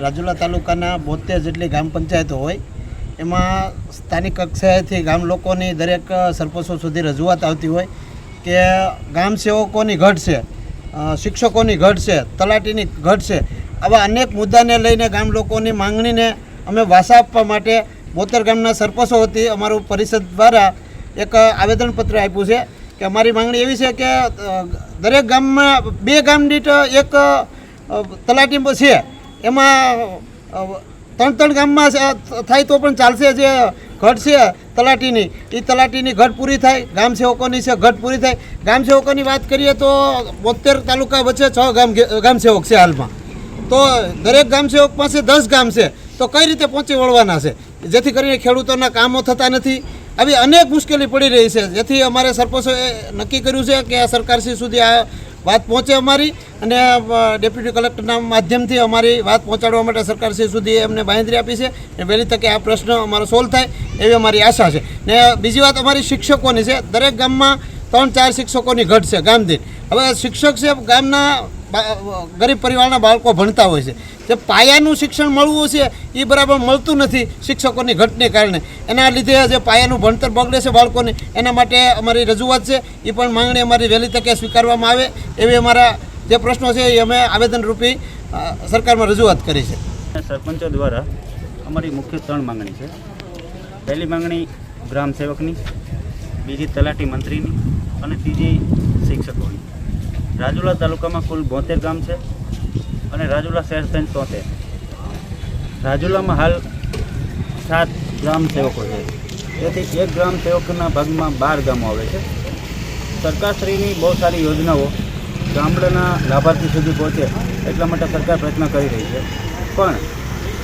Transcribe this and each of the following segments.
રાજુલા તાલુકાના બોતેર જેટલી ગ્રામ પંચાયતો હોય, એમાં સ્થાનિક કક્ષાએથી ગામ લોકોની દરેક સરપંચો સુધી રજૂઆત આવતી હોય કે ગામ સેવકોની ઘટ છે શિક્ષકોની ઘટ છે, તલાટીની ઘટ છે, આવા અનેક મુદ્દાને લઈને ગામ લોકોની માંગણીને અમે વાસા આપવા માટે બોતેર ગામના સરપંચો વતી અમારું પરિષદ દ્વારા એક આવેદનપત્ર આપ્યું છે કે અમારી માંગણી એવી છે કે દરેક ગામમાં બે ગામ દીઠ એક તલાટી છે. એમાં ત્રણ ત્રણ ગામમાં થાય તો પણ ચાલશે જે ઘટ છે તલાટીની. એ તલાટીની ઘટ પૂરી થાય ગ્રામ સેવકોની છે ઘટ પૂરી થાય. ગ્રામ સેવકોની વાત કરીએ તો બોતેર તાલુકા વચ્ચે છ ગામ ગામસેવક છે હાલમાં. તો દરેક ગામસેવક પાસે દસ ગામ છે. તો કઈ રીતે પહોંચી વળવાના છે? જેથી કરીને ખેડૂતોના કામો થતા નથી. આવી અનેક મુશ્કેલી પડી રહી છે. જેથી અમારે સરપંચોએ નક્કી કર્યું છે કે આ સરકારશ્રી સુધી આ વાત પહોંચે અમારી અને ડેપ્યુટી કલેક્ટરના માધ્યમથી અમારી વાત પહોંચાડવા માટે સરકારશ્રી સુધી એમને બાંહેધરી આપી છે અને વહેલી તકે આ પ્રશ્ન અમારો સોલ્વ થાય એવી અમારી આશા છે. ને, બીજી વાત અમારી શિક્ષકોની છે. દરેક ગામમાં ત્રણ ચાર શિક્ષકોની ઘટ છે ગામ દીઠ હવે શિક્ષક છે ગામના ગરીબ પરિવારના બાળકો ભણતા હોય છે. જે પાયાનું શિક્ષણ મળવું છે એ બરાબર મળતું નથી શિક્ષકોની ઘટને કારણે. એના લીધે જે પાયાનું ભણતર બગડે છે બાળકોને, એના માટે અમારી રજૂઆત છે, એ પણ માંગણી અમારી વહેલી તકે સ્વીકારવામાં આવે. એવી અમારા જે પ્રશ્નો છે, એ અમે આવેદનરૂપી સરકારમાં રજૂઆત કરી છે. સરપંચો દ્વારા અમારી મુખ્ય ત્રણ માંગણી છે. પહેલી માંગણી ગ્રામ સેવકની બીજી તલાટી મંત્રીની અને ત્રીજી શિક્ષકોની. રાજુલા તાલુકામાં કુલ બોતેર ગામ છે અને રાજુલા શહેર થઈને તોતેર. રાજુલામાં હાલ સાત ગ્રામ સેવકો છે. તેથી એક ગ્રામ સેવકના ભાગમાં બાર ગામો આવે છે. સરકારશ્રીની બહુ સારી યોજનાઓ ગામડાના લાભાર્થી સુધી પહોંચે એટલા માટે સરકાર પ્રયત્ન કરી રહી છે. પણ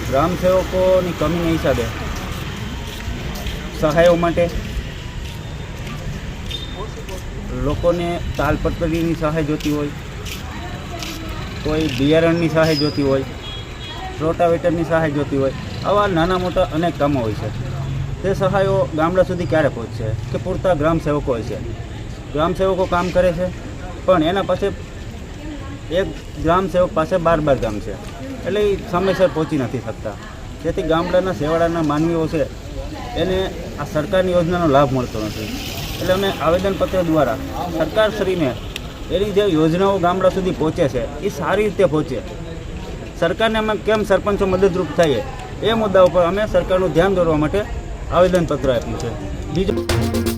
ગ્રામ સેવકોની કમીના હિસાબે સહાયો માટે લોકોને તાલપત્રીની સહાય જોતી હોય, કોઈ બિયારણની સહાય જોતી હોય, રોટાવેટરની સહાય જોતી હોય, આવા નાના મોટા અનેક કામો હોય છે. તે સહાયો ગામડા સુધી ક્યારે પહોંચશે કે પૂરતા ગ્રામ સેવકો હોય છે? ગ્રામ સેવકો કામ કરે છે, પણ એના પાસે એક ગ્રામ સેવક પાસે બાર બાર ગામ છે, એટલે એ સમયસર પહોંચી નથી શકતા. જેથી ગામડાના સેવાડાના માનવીઓ છે, એને આ સરકારની યોજનાનો લાભ મળતો નથી. એટલે અમે આવેદનપત્ર દ્વારા સરકારશ્રીને એની જે યોજનાઓ ગામડા સુધી પહોંચે છે, એ સારી રીતે પહોંચે. સરકારને અમે કેમ સરપંચો મદદરૂપ થઈએ, એ મુદ્દા ઉપર અમે સરકારનું ધ્યાન દોરવા માટે આવેદનપત્ર આપ્યું છે. બીજું